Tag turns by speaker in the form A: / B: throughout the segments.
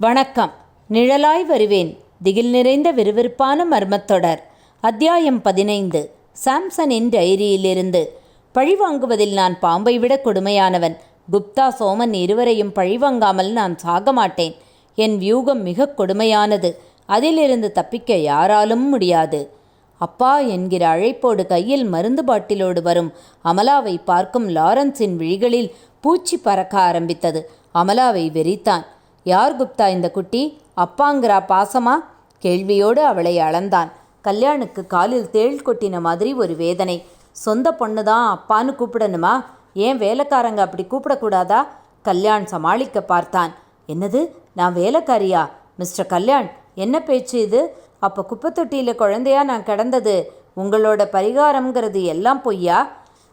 A: வணக்கம். நிழலாய் வருவேன். திகில் நிறைந்த விறுவிறுப்பான மர்மத்தொடர். அத்தியாயம் பதினைந்து. சாம்சனின் டைரியிலிருந்து. பழிவாங்குவதில் நான் பாம்பை விட கொடுமையானவன். குப்தா சோமன் இருவரையும் பழிவாங்காமல் நான் சாக மாட்டேன். என் வியூகம் மிக கொடுமையானது. அதிலிருந்து தப்பிக்க யாராலும் முடியாது. அப்பா என்கிற அழைப்போடு கையில் மருந்து பாட்டிலோடு வரும் அமலாவை பார்க்கும் லாரன்ஸின் விழிகளில் பூச்சி பறக்க ஆரம்பித்தது. அமலாவை வெறித்தான். யார் குப்தா இந்த குட்டி? அப்பாங்கிறா பாசமா? கேள்வியோடு அவளை அளந்தான். கல்யாணுக்கு காலில் தேள் கொட்டின மாதிரி ஒரு வேதனை. சொந்த பொண்ணு தான் அப்பான்னு கூப்பிடணுமா? ஏன் வேலைக்காரங்க அப்படி கூப்பிடக்கூடாதா? கல்யாண் சமாளிக்க பார்த்தான். என்னது? நான் வேலைக்காரியா? மிஸ்டர் கல்யாண் என்ன பேச்சு இது? அப்போ குப்பத்தொட்டியில் குழந்தையா நான் கிடந்தது? உங்களோட பரிகாரம்ங்கிறது எல்லாம் பொய்யா?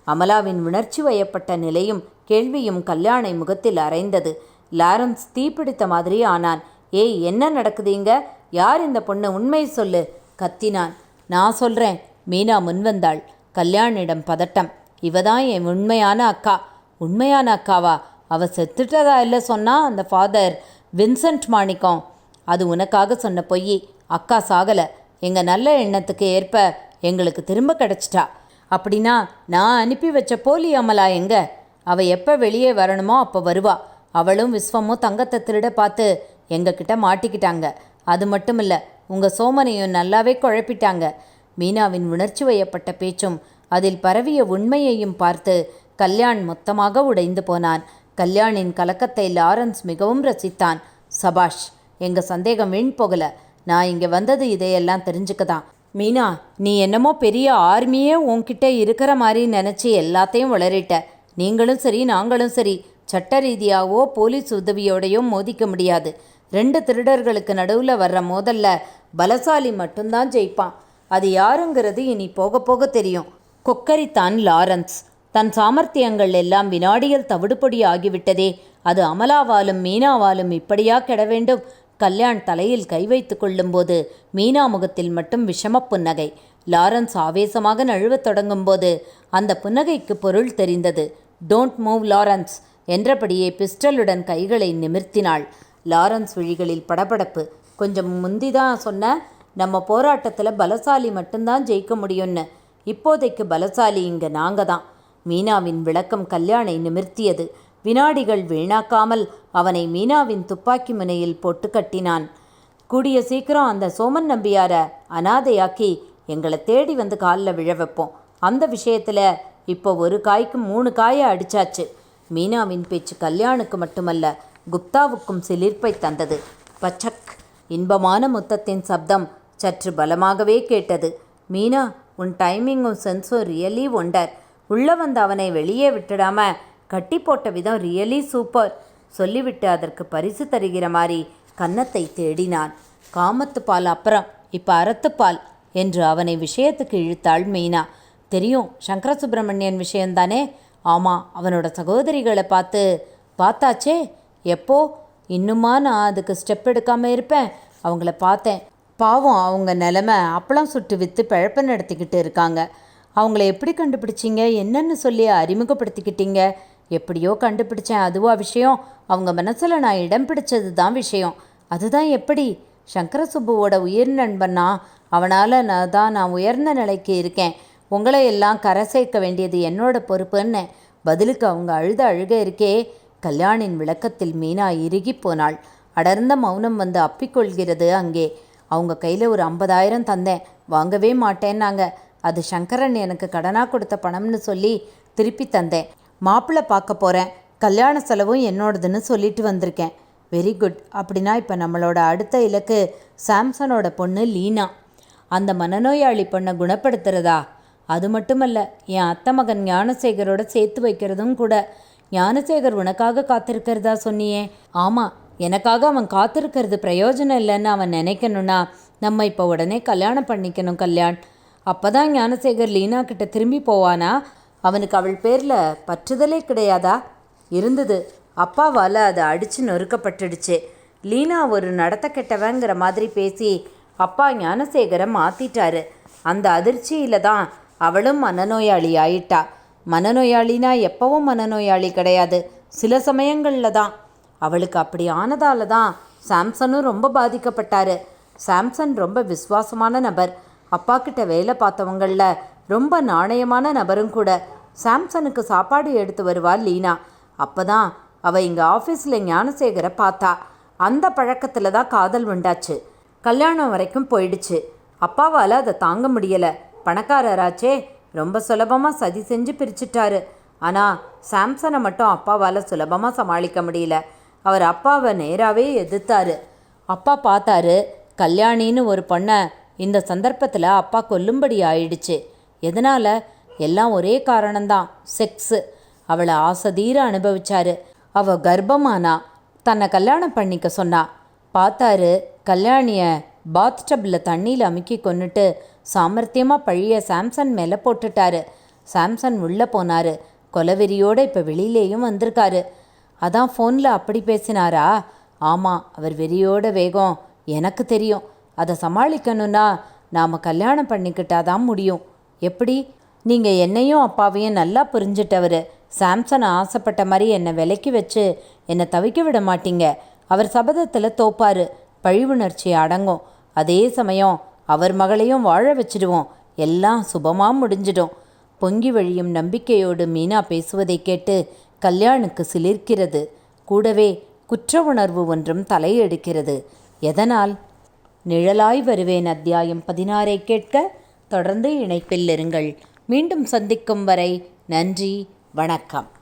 A: அமலாவின் உணர்ச்சி வயப்பட்ட நிலையும் கேள்வியும் கல்யாணை முகத்தில் அரைந்தது. லாரன்ஸ் தீப்பிடித்த மாதிரி ஆனான். ஏய் என்ன நடக்குதுங்க யார் இந்த பொண்ணு? உண்மை சொல்லு கத்தினான். நான் சொல்கிறேன் மீனா முன்வந்தாள் கல்யாணிடம் பதட்டம். இவ தான் என் உண்மையான அக்கா. உண்மையான அக்காவா? அவ செத்துட்டதா இல்லை சொன்னா அந்த ஃபாதர் வின்சென்ட் மாணிக்கம்? அது உனக்காக சொன்ன பொய். அக்கா சாகலை. எங்கள் நல்ல எண்ணத்துக்கு ஏற்ப எங்களுக்கு திரும்ப கிடைச்சிட்டா. அப்படின்னா நான் அனுப்பி வச்ச போலி அமலா எங்க? அவள் எப்போ வெளியே வரணுமோ அப்போ வருவா. அவளும் விஸ்வமும் தங்கத்தை திருட பார்த்து எங்ககிட்ட மாட்டிக்கிட்டாங்க. அது மட்டும் இல்லை உங்கள் சோமனையும் நல்லாவே குழப்பிட்டாங்க. மீனாவின் உணர்ச்சி வயப்பட்ட பேச்சும் அதில் பரவிய உண்மையையும் பார்த்து கல்யாண் மொத்தமாக உடைந்து போனான். கல்யாணின் கலக்கத்தை லாரன்ஸ் மிகவும் ரசித்தான். சபாஷ் எங்க சந்தேகம் வீண் போகல. நான் இங்கே வந்தது இதையெல்லாம் தெரிஞ்சுக்க தான் மீனா நீ என்னமோ பெரிய ஆர்மியே உன்கிட்ட இருக்கிற மாதிரி நினச்சி எல்லாத்தையும் வளரிட்ட. நீங்களும் சரி நாங்களும் சரி. சட்டரீதியாவோ போலீஸ் உதவியோடையோ மோதிக்க முடியாது. ரெண்டு திருடர்களுக்கு நடுவில் வர்ற மோதல்ல பலசாலி மட்டும்தான் ஜெயிப்பான். அது யாருங்கிறது இனி போக போக தெரியும். கொக்கரித்தான் லாரன்ஸ். தன் சாமர்த்தியங்கள் எல்லாம் வினாடியில் தவிடுபொடி ஆகிவிட்டதே. அது அமலாவாலும் மீனாவாலும் இப்படியா கெட வேண்டும்? கல்யாண் தலையில் கை வைத்து கொள்ளும்போது மீனா முகத்தில் மட்டும் விஷம புன்னகை. லாரன்ஸ் ஆவேசமாக நழுவத் தொடங்கும்போது அந்த புன்னகைக்கு பொருள் தெரிந்தது. டோன்ட் மூவ் லாரன்ஸ் என்றபடியே பிஸ்டலுடன் கைகளை நிமிர்த்தினாள். லாரன்ஸ் விழிகளில் படபடப்பு. கொஞ்சம் முந்திதான் சொன்ன நம்ம போராட்டத்தில் பலசாலி மட்டும்தான் ஜெயிக்க முடியும்னு. இப்போதைக்கு பலசாலி இங்கே நாங்கள் தான் மீனாவின் விளக்கம் கல்யாணை நிமிர்த்தியது. வினாடிகள் வீணாக்காமல் அவனை மீனாவின் துப்பாக்கி முனையில் போட்டு கட்டினான். கூடிய சீக்கிரம் அந்த சோமன் நம்பியார அனாதையாக்கி எங்களை தேடி வந்து காலில் விழ வைப்போம். அந்த விஷயத்தில் இப்போ ஒரு காய்க்கு மூணு காயை அடிச்சாச்சு. மீனாவின் பேச்சு கல்யாணுக்கு மட்டுமல்ல குப்தாவுக்கும் சிலிர்ப்பை தந்தது. பச்சக்! இன்பமான முத்தத்தின் சப்தம் சற்று பலமாகவே கேட்டது. மீனா உன் டைமிங்கும் சென்ஸும் ரியலி ஒண்டர் உள்ளே வந்த அவனை வெளியே விட்டுடாம கட்டி போட்ட விதம் ரியலி சூப்பர் சொல்லிவிட்டு அதற்கு பரிசு தருகிற மாதிரி கன்னத்தை தேடினான். காமத்து பால் அப்புறம் இப்போ அறத்துப்பால் என்று அவனை விஷயத்துக்கு இழுத்தாள் மீனா. தெரியும் சங்கர சுப்பிரமணியன் விஷயந்தானே ஆமாம் அவனோட சகோதரிகளை பார்த்து பார்த்தாச்சே எப்போ? இன்னுமா நான் அதுக்கு ஸ்டெப் எடுக்காமல் இருப்பேன். அவங்கள பார்த்தேன். பாவம் அவங்க நிலமை அப்பளம் சுட்டு விற்று பிழப்ப நடத்திக்கிட்டு இருக்காங்க. அவங்கள எப்படி கண்டுபிடிச்சிங்க? என்னன்னு சொல்லி அறிமுகப்படுத்திக்கிட்டீங்க? எப்படியோ கண்டுபிடிச்சேன். அதுவா விஷயம். அவங்க மனசில் நான் இடம் பிடிச்சது தான் விஷயம். அதுதான் எப்படி? சங்கரசுப்புவோட உயிர் நண்பன்னா அவனால் நான் தான் நான் உயர்ந்த நிலைக்கு இருக்கேன். உங்களை எல்லாம் கரை சேர்க்க வேண்டியது என்னோட பொறுப்புன்னு பதிலுக்கு அவங்க அழுத அழுக இருக்கே கல்யாணின் விளக்கத்தில் மீனா இறுகி போனாள். அடர்ந்த மௌனம் வந்து அப்பிக்கொள்கிறது அங்கே. அவங்க கையில் ஒரு ஐம்பதாயிரம் தந்தேன். வாங்கவே மாட்டேன்னாங்க. அது சங்கரன் எனக்கு கடனாக கொடுத்த பணம்னு சொல்லி திருப்பி தந்தேன். மாப்பிள்ளை பார்க்க போகிறேன் கல்யாண செலவும் என்னோடதுன்னு சொல்லிட்டு வந்திருக்கேன். Very good. அப்படின்னா இப்போ நம்மளோட அடுத்த இலக்கு சாம்சனோட பொண்ணு லீனா. அந்த மனநோயாளி பொண்ணை குணப்படுத்துறதா? அது மட்டுமல்ல என் அத்தை மகன் ஞானசேகரோட சேர்த்து வைக்கிறதும் கூட. ஞானசேகர் உனக்காக காத்திருக்கிறதா சொன்னியே? ஆமாம் எனக்காக அவன் காத்திருக்கிறது பிரயோஜனம் இல்லைன்னு அவன் நினைக்கணும்னா நம்ம இப்போ உடனே கல்யாணம் பண்ணிக்கணும் கல்யாண். அப்போ தான் ஞானசேகர் லீனா கிட்ட திரும்பி போவானா? அவனுக்கு அவள் பேரில் பற்றுதலே கிடையாதா? இருந்தது. அப்பாவால் அது அடித்து நொறுக்கப்பட்டுடுச்சு. லீனா ஒரு நடத்த கெட்டவங்கிற மாதிரி பேசி அப்பா ஞானசேகரை மாற்றிட்டாரு அந்த அதிர்ச்சியில் தான் அவளும் மனநோயாளி ஆயிட்டா மனநோயாளினா எப்பவும் மனநோயாளி கிடையாது. சில சமயங்களில் தான். அவளுக்கு அப்படி ஆனதால தான் சாம்சனும் ரொம்ப பாதிக்கப்பட்டார். சாம்சன் ரொம்ப விசுவாசமான நபர். அப்பா கிட்ட வேலை பார்த்தவங்களில் ரொம்ப நாணயமான நபரும் கூட. சாம்சனுக்கு சாப்பாடு எடுத்து வருவா லீனா. அப்போ தான் அவள் இங்கே ஆஃபீஸில் ஞானசேகரை பார்த்தா. அந்த பழக்கத்தில் தான் காதல் உண்டாச்சு. கல்யாணம் வரைக்கும் போயிடுச்சு. அப்பாவால் அதை தாங்க முடியலை. பணக்காரராச்சே. ரொம்ப சுலபமாக சதி செஞ்சு பிரிச்சுட்டாரு. ஆனால் சாம்சனை மட்டும் அப்பாவால் சுலபமாக சமாளிக்க முடியல. அவர் அப்பாவை நேராகவே எதிர்த்தாரு. அப்பா பார்த்தாரு கல்யாணின்னு ஒரு பொண்ணை இந்த சந்தர்ப்பத்தில் அப்பா கொல்லும்படி ஆயிடுச்சு. எதனால்? எல்லாம் ஒரே காரணம்தான் செக்ஸு. அவளை ஆசதீர அனுபவிச்சாரு. அவள் கர்ப்பமானா? தன்னை கல்யாணம் பண்ணிக்க சொன்னா. பார்த்தாரு கல்யாணியை பாத் டப்பில் தண்ணியில் அமுக்கி கொன்னுட்டு சாமர்த்தியமாக பழிய சாம்சன் மேலே போட்டுட்டாரு. சாம்சன் உள்ளே போனார். கொலவெறியோடு இப்போ வெளியிலேயும் வந்திருக்காரு. அதான் ஃபோனில் அப்படி பேசினாரா? ஆமாம் அவர் வெறியோட வேகம் எனக்கு தெரியும். அதை சமாளிக்கணும்னா நாம் கல்யாணம் பண்ணிக்கிட்டாதான் முடியும். எப்படி? நீங்கள் என்னையும் அப்பாவையும் நல்லா புரிஞ்சிட்டவர். சாம்சன் ஆசைப்பட்ட மாதிரி என்னை விலக்கி வச்சு என்னை தவிக்க விட மாட்டீங்க. அவர் சபதத்தில் தோப்பாரு. பழிவுணர்ச்சி அடங்கும். அதே சமயம் அவர் மகளையும் வாழ வச்சிடுவோம். எல்லாம் சுபமாக முடிஞ்சிடும். பொங்கி வழியும் நம்பிக்கையோடு மீனா பேசுவதை கேட்டு கல்யாணுக்கு சிலிர்க்கிறது. கூடவே குற்ற உணர்வு ஒன்றும் தலையெடுக்கிறது. எதனால்? நிழலாய் வருவேன் அத்தியாயம் பதினாறை கேட்க தொடர்ந்து இணைப்பில் இருங்கள். மீண்டும் சந்திக்கும் வரை நன்றி வணக்கம்.